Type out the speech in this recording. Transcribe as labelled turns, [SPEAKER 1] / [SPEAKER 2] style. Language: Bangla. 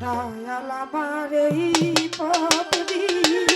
[SPEAKER 1] দয়াল আমার এই পথ দিয়া